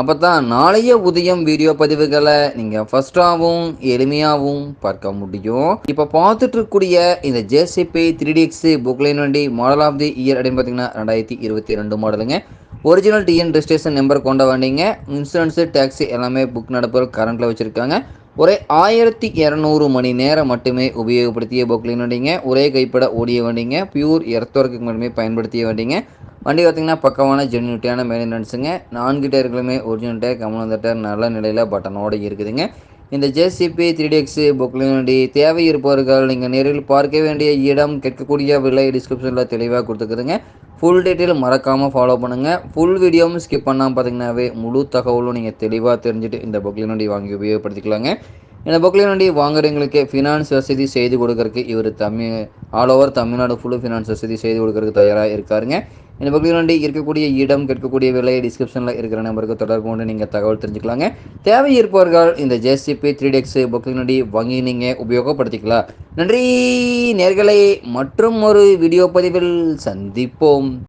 அப்போ தான் நாளைய உதயம் வீடியோ பதிவுகளை நீங்கள் ஃபஸ்ட்டாகவும் எளிமையாகவும் பார்க்க முடியும். இப்போ பார்த்துட்டு இருக்கக்கூடிய இந்த ஜேசிபி த்ரீ டிஎக்ஸ் புக்லைன் வண்டி மாடல் ஆஃப் தி இயர் அப்படின்னு பார்த்தீங்கன்னா ரெண்டாயிரத்தி இருபத்தி ரெண்டு மாடலுங்க ஒரிஜினல் டிஎன் ரெஜிஸ்ட்ரேஷன் நம்பர் கொண்ட வண்டிங்க. இன்சூரன்ஸு டேக்ஸி எல்லாமே புக் நடப்பு கரண்ட்டில் வச்சுருக்காங்க. ஒரே ஆயிரத்தி இரநூறு மணி நேரம் மட்டுமே உபயோகப்படுத்திய புக்லின் வண்டிங்க ஒரே கைப்பட ஓடிய வண்டிங்க. பியூர் எர்த்தோருக்கு மட்டுமே பயன்படுத்திய வண்டிங்க. வண்டி பார்த்திங்கன்னா பக்கமான ஜென்யூட்டியான மெயின்டெனன்ஸுங்க நான்கு டயர்களுமே ஒரிஜினல் டயர் கமலந்த டயர் நல்ல நிலையில் பட்டனோடு இருக்குதுங்க. இந்த ஜேசிபி த்ரீ டிஎக்ஸ் புக்லின் தேவை இருப்பவர்கள் நீங்கள் நேரில் பார்க்க வேண்டிய இடம் கேட்கக்கூடிய விலை டிஸ்கிரிப்ஷனில் தெளிவாக கொடுத்துக்குதுங்க ஃபுல் டீட்டெயில் மறக்காமல் ஃபாலோ பண்ணுங்கள் ஃபுல் வீடியோவும் ஸ்கிப் பண்ணாமல் பார்த்தீங்கன்னாவே முழு தகவலும் நீங்கள் தெளிவாக தெரிஞ்சுட்டு இந்த புக்லின் வாங்கி உபயோகப்படுத்திக்கலாங்க. இந்த புக்லின் வண்டி வாங்குறவங்களுக்கு ஃபினான்ஸ் வசதி செய்து கொடுக்கறதுக்கு இவர் Tamil all over Tamil Nadu full finance வசதி செய்து கொடுக்கறதுக்கு தயாராக இருக்காருங்க. இந்த புக்லின் வண்டி இருக்கக்கூடிய இடம் கேட்கக்கூடிய விலை டிஸ்கிரிப்ஷனில் இருக்கிற நம்பருக்கு தொடர்பு கொண்டு நீங்கள் தகவல் தெரிஞ்சுக்கலாங்க. தேவை இருப்பவர்கள் இந்த ஜேசிபி த்ரீ டெக்ஸ் புக்லின் வண்டி வாங்கி நீங்கள் உபயோகப்படுத்திக்கலாம். நன்றி நேர்களை மற்றும் ஒரு வீடியோ பதிவில் சந்திப்போம்.